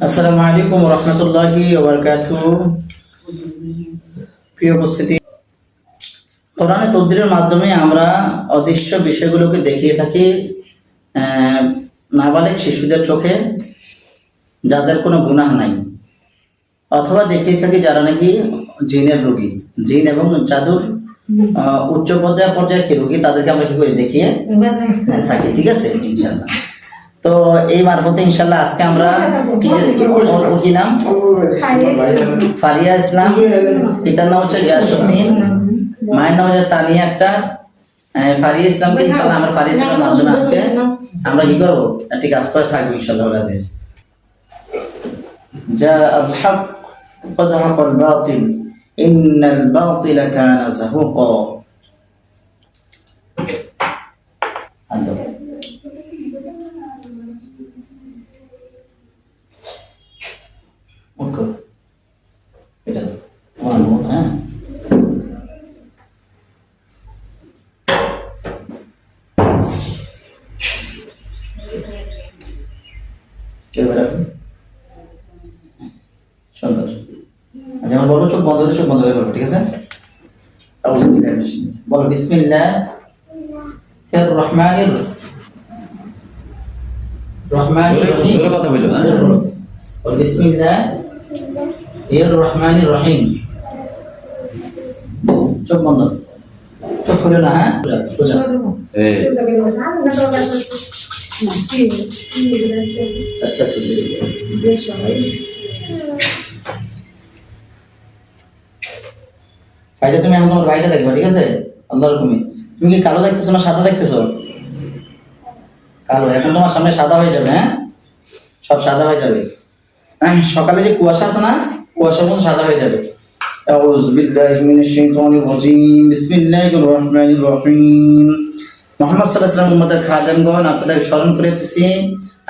আসসালামু আলাইকুম রহমতুল্লাহি প্রিয় উপস্থিতি কোরআনে তবদিরের মাধ্যমে আমরা অদৃশ্য বিষয়গুলোকে দেখিয়ে থাকি নাবালিক শিশুদের চোখে যাদের কোনো গুনাহ নাই অথবা দেখিয়ে থাকি যারা নাকি জিনের রোগী। জিন এবং জাদুর আহ, উচ্চ পর্যায়ে পর্যায়ে কি রোগী তাদেরকে আমরা কি করে দেখিয়ে থাকি ঠিক আছে? ইনশাল্লাহ তো এই মারফতে ইনশাল্লাহ আজকে আমরা কি ওর- ওর কি নাম ফারিয়া ইসলাম পিতার নাম হচ্ছে গিয়াসুদ্দিন মায়ের নাম হচ্ছে তানিয়া আক্তার আহ, ফারিয়া ইসলামকে ইনশাল্লাহ আমরা ফারিয়া ইসলামের নাম জন্য আজকে আমরা কি করবো একটি কাজ করে থাকবো ইনশাল্লাহ আজিজ جاء الحق وزهق الباطل إن الباطل كان زهوقا কে ম্যাডাম সুন্দর আমি যখন বলব চোখ বন্ধ করে চোখ বন্ধ করে বলব চোখ বন্ধ। চোখ খুলে না হ্যাঁ? সোজা এই, আস্তাগফিরুল্লাহ ভাইটা তুমি এখন তোমার ভাইটা দেখবা ঠিক আছে আল্লাহর হুকুমে তুমি কি কালো দেখতেছো না সাদা দেখতেছো কালো এখন তোমার সামনে সাদা হয়ে যাবে হ্যাঁ সব সাদা হয়ে যাবে আহ, সকালে যে কুয়াশা আছে না কুয়াশার মতো সাদা হয়ে যাবে أعوذ بالله من الشيطان الرجيم بسم الله الرحمن الرحيم মোহাম্মদ সাল্লাহ সাল্লাম উম্মতের খাজানগণ আপনাদের স্মরণ করে দিচ্ছি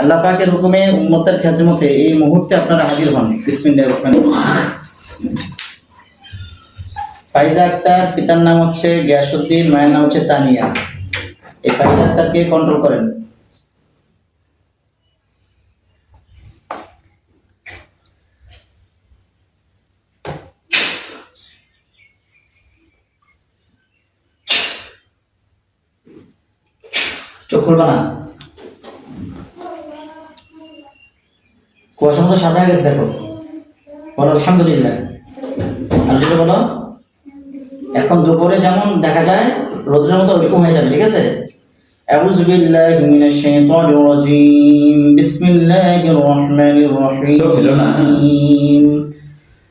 আল্লাহ পাকের হুকুমে উম্মতের খ্যাজমতে এই মুহূর্তে আপনারা হাজির হন। বিসমিল্লাহ রহমান ফাইজা আক্তার, পিতার নাম হচ্ছে গিয়াসুদ্দিন মায়ের নাম হচ্ছে তানিয়া। এই ফাইজা আক্তারকে কন্ট্রোল করেন চোখ খুলবা না কুয়াশার মতো সাদা হয়ে গেছে দেখো বলো আলহামদুলিল্লাহ আর যেটা বলো এখন দুপুরে যেমন দেখা যায় রোদ্রের মতো ওইরকম হয়ে যাবে ঠিক আছে أعوذ بالله من الشيطان الرجيم بسم الله الرحمن চোখ খুলো না। الرحيم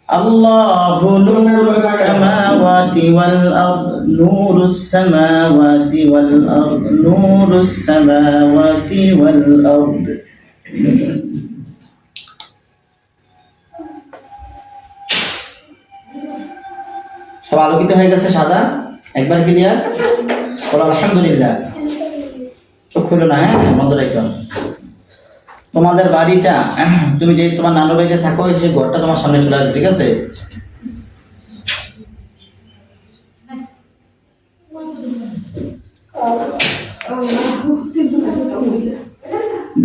الله نور السماوات والأرض نور السماوات والأرض نور السماوات والأرض সব আলোকিত হয়ে গেছে সাদা একবার ক্লিয়ার বলো আলহামদুলিল্লাহ চোখ খুলো না হ্যাঁ বন্ধ রেখো তোমাদের বাড়িটা, তুমি যে তোমার নানু বাড়িতে থাকো যে ঘরটা তোমার সামনে চলে আসবে, ঠিক আছে?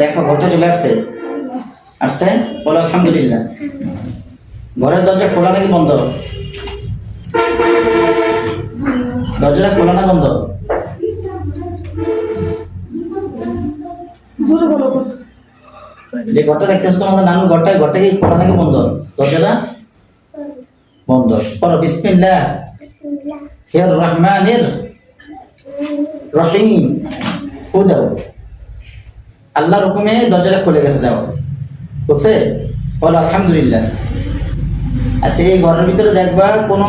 দেখো, ঘরটা চলে আসছে। আসছে? বলো, আলহামদুলিল্লাহ। ঘরের দরজা খোলা নাকি বন্ধ? দরজাটা খোলা না বন্ধ? যে ঘরটা দেখতেছো তোমাদের নানুর ঘরটা ঘরটা কি খোলা নাকি বন্ধ? দরজাটা? বন্ধ। পড়ো, বিসমিল্লাহ। হির রহমানির রহিম। ফু দাও। আল্লাহর হুকুমে দরজাটা খুলে গেছে দাও বুঝছে? বলো, আলহামদুলিল্লাহ। আচ্ছা এই ঘরের ভিতরে দেখবা কোনো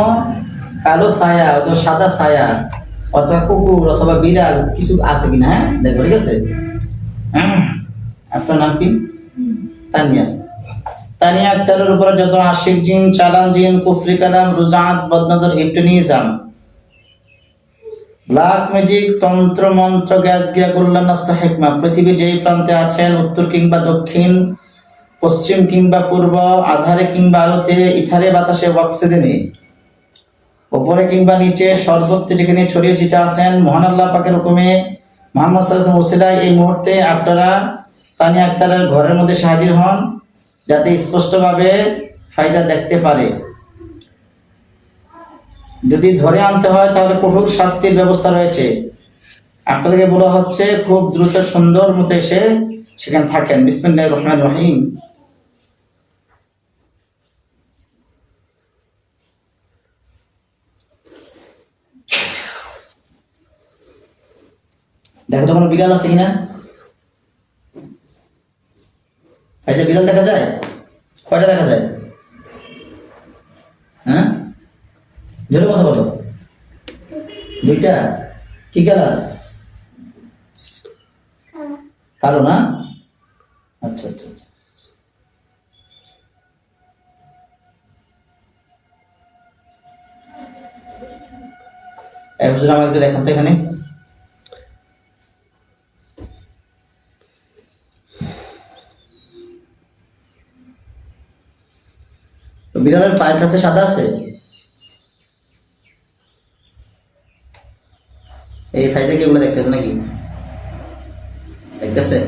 কালো ছায়া অথবা সাদা ছায়া অথবা কুকুর অথবা বিড়াল কিছু আছে কিনা হ্যাঁ? দেখব, ঠিক আছে? আপনার নাম কি? তানিয়া। তানিয়া আক্তারের উপরে যত আশিক জিন, চালান জিন, কুফরি কালাম, রুজাত, বদনজর হিপটোনিজম ব্ল্যাক ম্যাজিক, তন্ত্র, মন্ত্র, গ্যাস, গিয়া, কল্যাণ হেকমা। পৃথিবীর যেই প্রান্তে আছেন, উত্তর কিংবা দক্ষিণ, পশ্চিম কিংবা পূর্ব, আধারে কিংবা আলোতে, ইথারে, বাতাসে, অক্সিজেনে। ওপরে কিংবা নিচে, সর্বত্র যেখানে ছড়িয়ে ছিটা আছেন, মহান আল্লাহ পাকের হুকুমে মোহাম্মদ ওসিলায় এই মুহূর্তে আপনারা তানিয়া আক্তারের ঘরের মধ্যে হাজির হন যাতে স্পষ্টভাবে ফায়দা দেখতে পারে। যদি ধরে আনতে হয়, তাহলে কঠোর শাস্তির ব্যবস্থা রয়েছে। আপনাদেরকে বলা হচ্ছে, খুব দ্রুত সুন্দর মতো এসে সেখানে থাকেন। বিসমিল্লাহ রহমান রহিম। দেখো তো কোনো বিড়াল আছে কিনা এই যে বিড়াল দেখা যায়? কয়টা দেখা যায়? হ্যাঁ? জোরে কথা বলো। দুইটা? কি কালার? কালো না? আচ্ছা আচ্ছা আচ্ছা। হুজুর আমাকে দেখান তো এখানে তো বিড়ালের পায়ের কাছে সাদা আছে এই ফাইজে কি এগুলো দেখতেছে নাকি দেখতেছে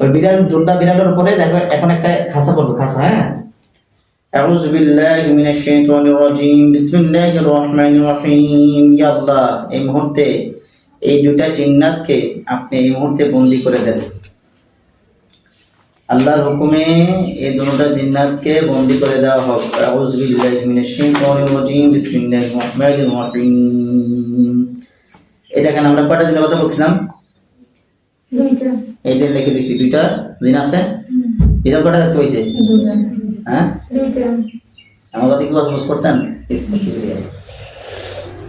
ওই বিড়াল দুটা বিড়ালের উপরে দেখো এখন একটা খাসা পড়বে খাসা হ্যাঁ أعوذ بالله من الشيطان الرجيم بسم الله الرحمن الرحيم يا الله এই মুহূর্তে এই দুটা জিন্নাতকে আপনি এই মুহূর্তে বন্দি করে দেন আল্লাহর হুকুমে এই দুটা জিন্নাতকে বন্দি করে দেওয়া হোক। আউযু বিল্লাহি মিনাশ শাইতানির রাজিম। বিসমিল্লাহির রহমানির রহিম। এই দেখেন আমরা কয়টা জিনের কথা বলছিলাম? দুইটা। এইটা লিখে দিছি দুইটা জিন আছে? এরকম কয়টা দেখতে পাইছে? হ্যাঁ? দুইটা। আমার কথা কি বাস বুঝ করছেন স্পষ্ট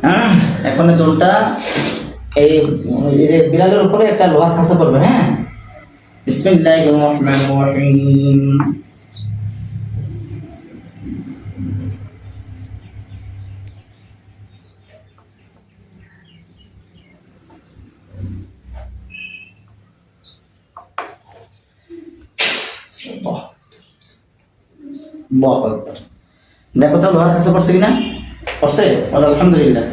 হ্যাঁ এখন এই দোলটা এই বিড়ালের উপরে একটা লোহার খাঁচা পড়বে হ্যাঁ? বিসমিল্লাহির রহমানির রহিম বাহ বাহ আকবার। দেখো তো লোহার কাছে পড়ছে কিনা? পড়ছে? বলো, আলহামদুলিল্লাহ।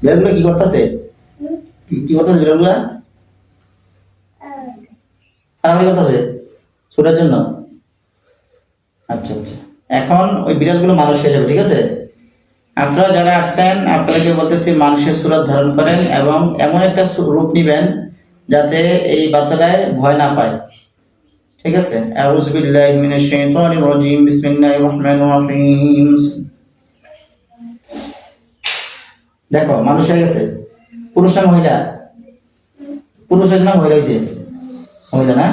বিড়ালগুলো কি করতেছে? কি করতেছে বিড়ালগুলা আরামি করতেছে ছোটার জন্য। আচ্ছা আচ্ছা। এখন ওই বিড়ালগুলো মানুষ হয়ে যাবে, ঠিক আছে? আপনারা যারা আসছেন আপনাদেরকে বলতেছি, মানুষের সুরত ধারণ করেন এবং এমন একটা রূপ নিবেন যাতে এই বাচ্চাটায় ভয় না পায়। ঠিক আছে? আউযু বিল্লাহি মিনাশ শাইতানির রাজিম। বিসমিল্লাহির রহমানির রহিম। দেখো, মানুষ হয়ে গেছে। পুরুষ না মহিলা? পুরুষ হয়েছে না মহিলা হয়েছে? মহিলা না?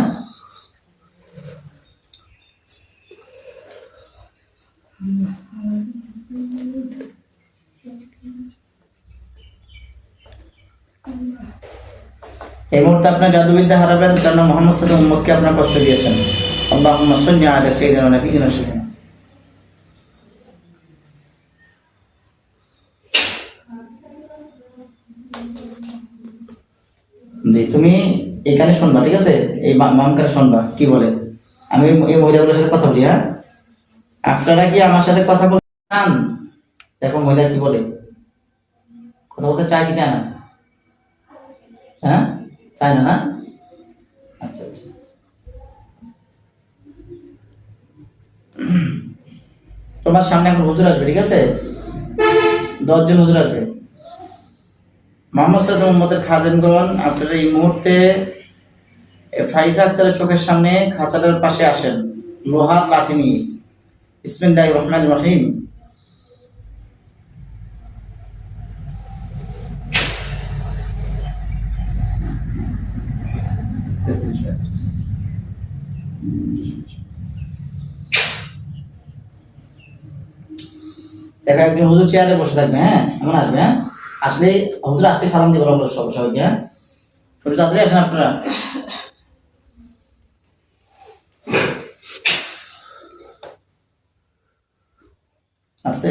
এই মুহূর্তে আপনার জাদুবিদ্যা হারাবেন কারণ মোহাম্মদ সাল্লাম উম্মতকে আপনার কষ্ট দিয়েছেন। আল্লাহুম্মা সাল্লি আলা সাইয়্যিদিনা নাবিয়িনা সাল্লাম জি, তুমি এখানে শুনবা, ঠিক আছে? এই মামকারে শুনবা কি বলে? আমি এই মহিলাগুলোর সাথে কথা বলি হ্যাঁ? আপনারা কি আমার সাথে কথা বলতে চান দেখো মহিলা কি বলে? কথা বলতে চায় কি চায় না? হ্যাঁ? চায় না না? আচ্ছা আচ্ছা। তোমার সামনে এখন হুজুর আসবে, ঠিক আছে? দশজন হুজুর আসবে। মোহাম্মদ সাল্লাম উম্মতের খাদেনগণ আপনারা এই মুহূর্তে ফাইজা আক্তারের চোখের সামনে খাঁচাটার পাশে আসেন লোহার লাঠি নিয়ে ইসমিল্লাহ রহমান রহিম। দেখা, একজন হুজুর চেয়ারে বসে থাকবে হ্যাঁ? এমন আসবে হ্যাঁ? আসলে হুজুর আসলে সালাম দিয়ে বলা সব সবাইকে হ্যাঁ? তাড়াতাড়ি আসেন আপনারা। আসছে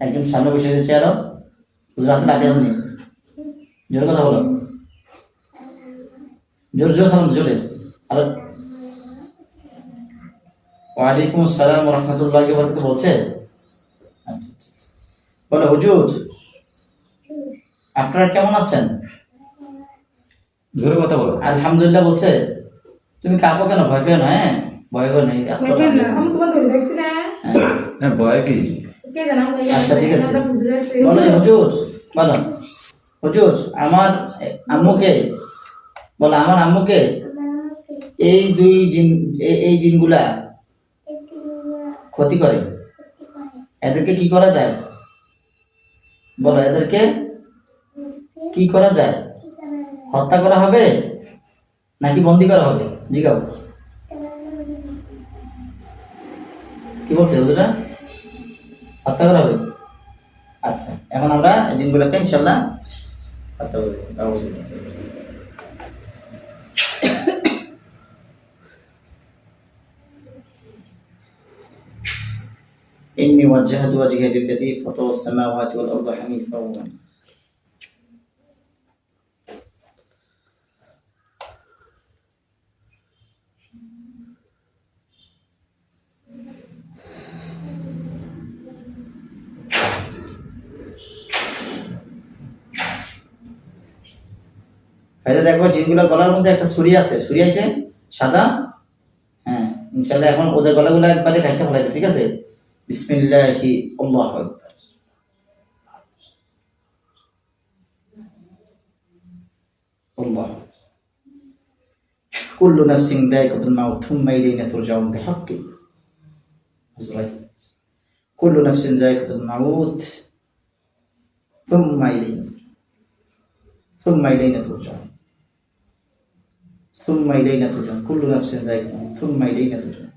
একজন সামনে বসে আছে চেয়ারও হাতে লাঠি আসেনি জোরে কথা বলো। জোরে জোরে সালাম জোরে। আর ওয়ালাইকুম আসসালাম রহমতুল্লাহ বরকত বলছে? আচ্ছা আচ্ছা। বলো হুজুর আপনারা কেমন আছেন? জোরে কথা বলো। আলহামদুলিল্লাহ বলছে। তুমি কাঁপো কেন? ভয় পেও না হ্যাঁ? ভয় করো নেই এত বলবেন না। আমি তোমার দেখছি না। হ্যাঁ। ভয় কি? কে জানা আমি আচ্ছা, ঠিক আছে। আমরা বুঝে বলো হুজুর বলো। হুজুর আমার আম্মুকে বলো আমার আম্মুকে এই দুই জিন এই- এই জিনগুলা ক্ষতি করে। এদেরকে কি করা যায়? বলো এদেরকে কি করা যায়? হত্যা করা হবে? নাকি বন্দি করা হবে? জিগাও। কি বলছে হুজুরা হত্যা করা হবে আচ্ছা এখন আমরা জিনগুলোকে ইনশাল্লাহ হত্যা করবো আউযুবিল্লাহ। إني وجهت وجهي للذي فطر السماوات والأرض حنيفا আচ্ছা হয়তো দেখব জিনগুলো গলার মধ্যে একটা সুরি আছে। সুরি আছে, সাদা। হ্যাঁ ইনশাল্লাহ এখন ওদের গলাগুলো একবারে খাইতে ফেলাই ঠিক আছে? বিসমিল্লাহি, আল্লাহ আল্লাহ কুল্লু নাফসিন দায়কাতুল মাউত থুম্মা ইলাইনা তুরজাউন বিহাক্কি। হযরত কুল্লু নাফসিন যায়কাতুল মাউত থুম্মা ইলাইনা ثم إلينا ترجعون كل نفس ذائقة الموت ثم إلينا ترجعون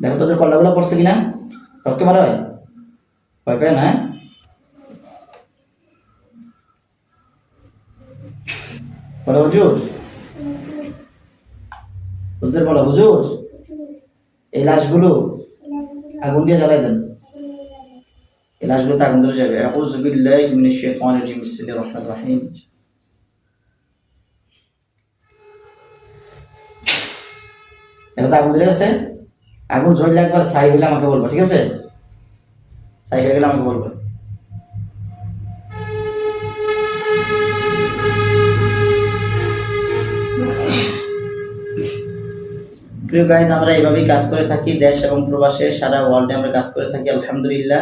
দেখো তোদের কল্লাগুলো পড়ছে কিনা রক্ত মারা হয় ভয় পায় না হ্যাঁ? বলো হুজুর হুজুর বলো হুজুর এই লাশগুলো আগুন দিয়ে জ্বালাই দেন এই লাশগুলোতে আগুন ধরে যাবে আউযু মিনাশ শাইতানির রাজিম বিসমিল্লাহির রহমানির রহিম তো আগুন গেছে আগুন একবার আমাকে বলব, ঠিক আছে? হয়ে গেলে আমাকে বলব। প্রিয় গাইজ আমরা এইভাবেই কাজ করে থাকি, দেশ এবং প্রবাসে, সারা ওয়ার্ল্ডে আমরা কাজ করে থাকি, আলহামদুলিল্লাহ।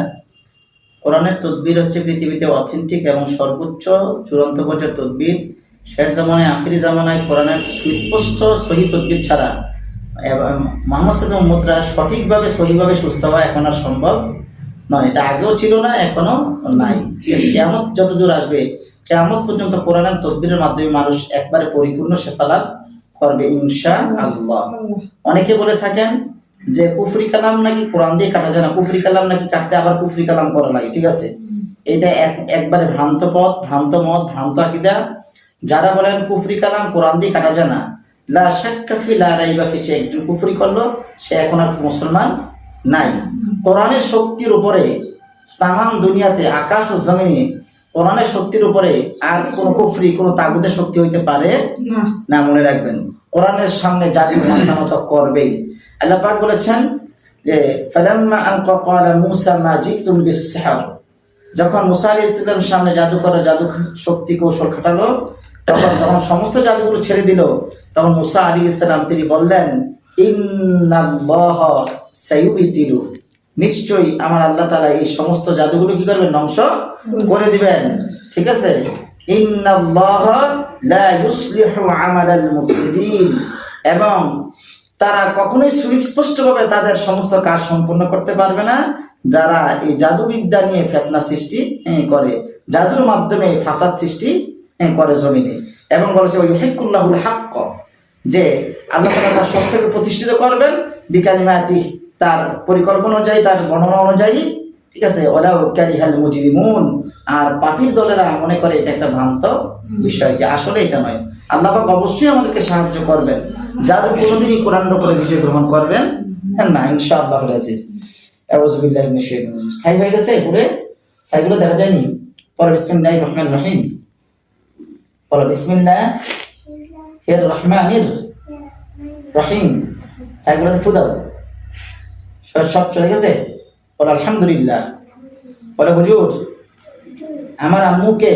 কোরআনের তদবির হচ্ছে পৃথিবীতে অথেন্টিক এবং সর্বোচ্চ চূড়ান্ত পর্যায়ের তদবির। শেষ জামানায় আখিরি জামানায় কোরআনের সুস্পষ্ট সহি তদবির ছাড়া এবং মোহাম্মদ সঠিকভাবে সহিভাবে সুস্থ হওয়া এখন আর সম্ভব নয়। এটা আগেও ছিল না এখনও নাই। ঠিক আছে কেমন যতদূর আসবে কেমন পর্যন্ত কোরআনের তদবিরের মাধ্যমে মানুষ একবারে পরিপূর্ণ শেফা লাভ করবে ইনশা আল্লাহ অনেকে বলে থাকেন যে কুফরি কালাম নাকি কোরআন দিয়ে কাটা যায় না কুফরি কালাম নাকি কাটতে আবার কুফরি কালাম করা লাগে ঠিক আছে? এটা এক একবারে ভ্রান্ত পথ ভ্রান্ত মত ভ্রান্ত আকিদা। যারা বলেন কুফরি কালাম কোরআন দিয়ে কাটা যায় না লা শাক্কা ফি লা রাইবা ফি সে একজন কুফরি করল সে এখন আর মুসলমান নাই। কোরআনের শক্তির উপরে তামাম দুনিয়াতে আকাশ ও জমিনে কোরআনের শক্তির উপরে আর কোনো কুফরি কোনো তাগুদের শক্তি হইতে পারে না। না মনে রাখবেন। কোরআনের সামনে জাতি মতো করবেই। আল্লাহ পাক বলেছেন যে, ফালাম্মা আলকা ক্বালা মূসা মা জিতুম বিস-সিহর। যখন মুসা আলাইহিস সালামের সামনে জাদুকর জাদু শক্তি কৌশল খাটালো, তখন যখন সমস্ত জাদুগুলো ছেড়ে দিল, তখন মুসা আলাইহিস সালাম তিনি বললেন নিশ্চয়ই আমার আল্লাহ তাআলা এই সমস্ত জাদুগুলো কি করবেন? ধ্বংস করে দিবেন। ঠিক আছে? এবং তারা কখনোই সুস্পষ্টভাবে তাদের সমস্ত কাজ সম্পূর্ণ করতে পারবে না। যারা এই জাদুবিদ্যা নিয়ে ফেতনা সৃষ্টি eh, করে জাদুর মাধ্যমে ফাসাদ সৃষ্টি eh, করে জমিনে। এবং বলেছে ওই হেকুল্লাহুল হাক্ক যে আল্লাহ তার সত্যকে প্রতিষ্ঠিত করবেন। বিকালিমাতি তার পরিকল্পনা অনুযায়ী তার গণনা অনুযায়ী ঠিক আছে ওলা মুজরিমুন। আর পাপির দলেরা মনে করে এটা একটা ভ্রান্ত বিষয় যে আসলে এটা নয়। আল্লাহ পাক অবশ্যই আমাদেরকে সাহায্য করবেন। যারা কোনোদিনই কোরআনের উপরে বিজয় গ্রহণ করবেন হ্যাঁ না, ইনশাআল্লাহ আজিজ আউযুবিল্লাহি মিনাশ শাইতানির রাজিম। ছাই হয়ে গেছে পুরে ছাইগুলো দেখা যায়নি। পরে বিসমিল্লাহির রহমানির রহিম। বলো বিসমিল্লাহ এর রহমানির রহিম। ছাইগুলোতে ফু দাও। সব চলে গেছে? বলো আলহামদুলিল্লাহ। বলে হুজুর, আমার আম্মুকে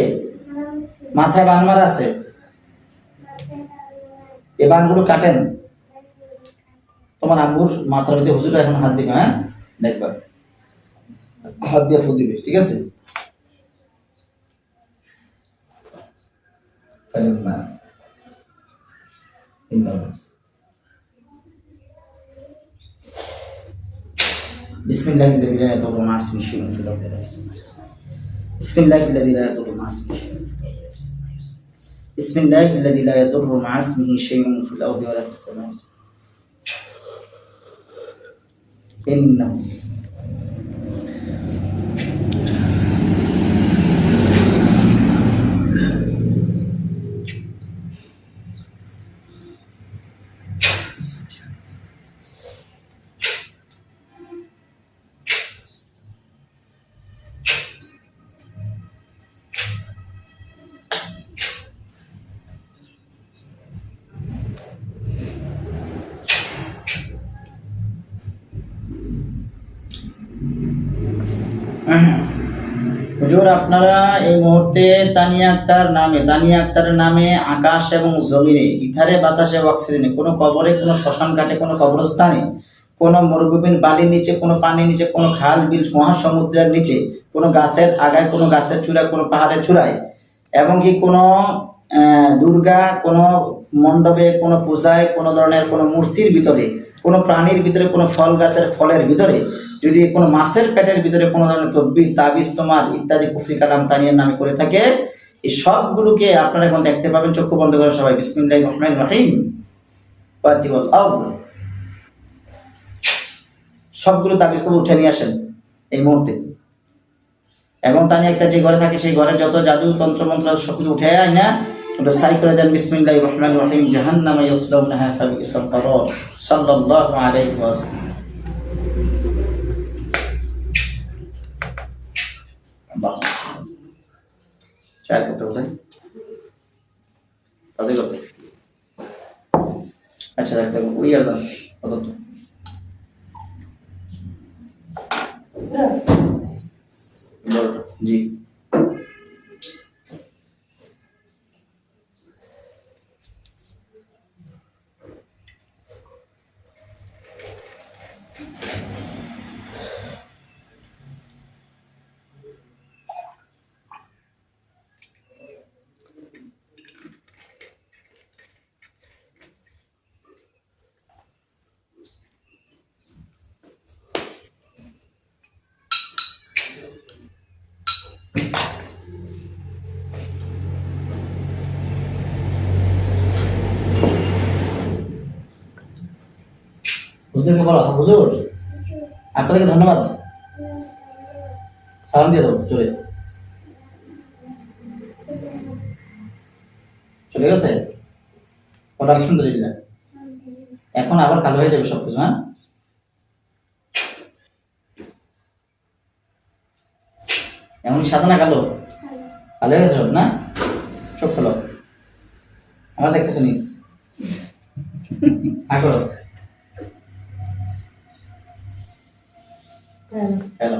মাথায় বান আছে। এ বানগুলো কাটেন তোমার আম্মুর মাথার ভিতরে হুজুর এখন হাত দিবে হ্যাঁ দেখবা হাত দিয়ে ফুল দিবে ঠিক আছে فلما إنه بسم الله الذي لا يضر مع اسمه شيء في الأرض ولا في السماء بسم الله الذي لا يضر مع اسمه شيء بسم الله الذي لا يضر مع اسمه شيء في الأرض ولا في السماء. إنه হুজুর, আপনারা এই মুহূর্তে তানিয়া আক্তার নামে, তানিয়া আক্তারের নামে আকাশ এবং জমিনে ইথারে বাতাসে অক্সিজেনে, কোনো কবরে, কোনো শ্মশান ঘাটে, কোনো কবরস্থানে, কোনো মরুভূমির বালির নিচে, কোনো পানির নিচে, কোনো খাল, বিল, মহাসমুদ্রের নিচে, কোনো গাছের আগায়, কোনো গাছের চূড়ায়, কোনো পাহাড়ের চূড়ায়, এবং কি কোনো দুর্গা কোনো মণ্ডপে, কোনো পূজায়, কোনো ধরনের কোনো মূর্তির ভিতরে, কোনো প্রাণীর ভিতরে, কোনো ফল গাছের ফলের ভিতরে, যদি কোনো মাছের পেটের ভিতরে কোনো ধরনের তদ্বির তাবিজ, তোমার ইত্যাদি, কুফরি কালাম, তানিয়ার নামে করে থাকে, এই সবগুলোকে আপনারা এখন দেখতে পাবেন, চক্ষু বন্ধ করে সবাই। বিসমিল্লাহ রহমান রহিম। সবগুলো তাবিজ করে উঠে নিয়ে আসেন এই মুহূর্তে। এবং তানি একটা যে ঘরে থাকে, সেই ঘরের যত জাদু তন্ত্র মন্ত্র, সবকিছু উঠে আয় না ওটা সাই করে দেন বিসমিল্লাহ রহমান রহিম জাহান্নাম ইয়াসলাউনাহা ফাবিসাল কারার সাল্লাল্লাহু আলাইহি ওয়াসাল্লাম বাহ চায়ের কাপটা কোথায় তাদের কত আচ্ছা রাখতে হবে ওই আর দাম কত তো বড়টা জি হুজুরকে বলো হুজুর? আপনাদেরকে ধন্যবাদ। সালাম দিয়ে দাও চলে চলে গেছে? ওটা আলহামদুলিল্লাহ। এখন আবার কালো হয়ে যাবে সবকিছু হ্যাঁ? এমন সাদা না কালো? কালো হয়ে গেছে সব, না? চোখ খোলো। আমার দেখতেছো নি? হ্যাঁ করো হ্যাঁ হ্যালো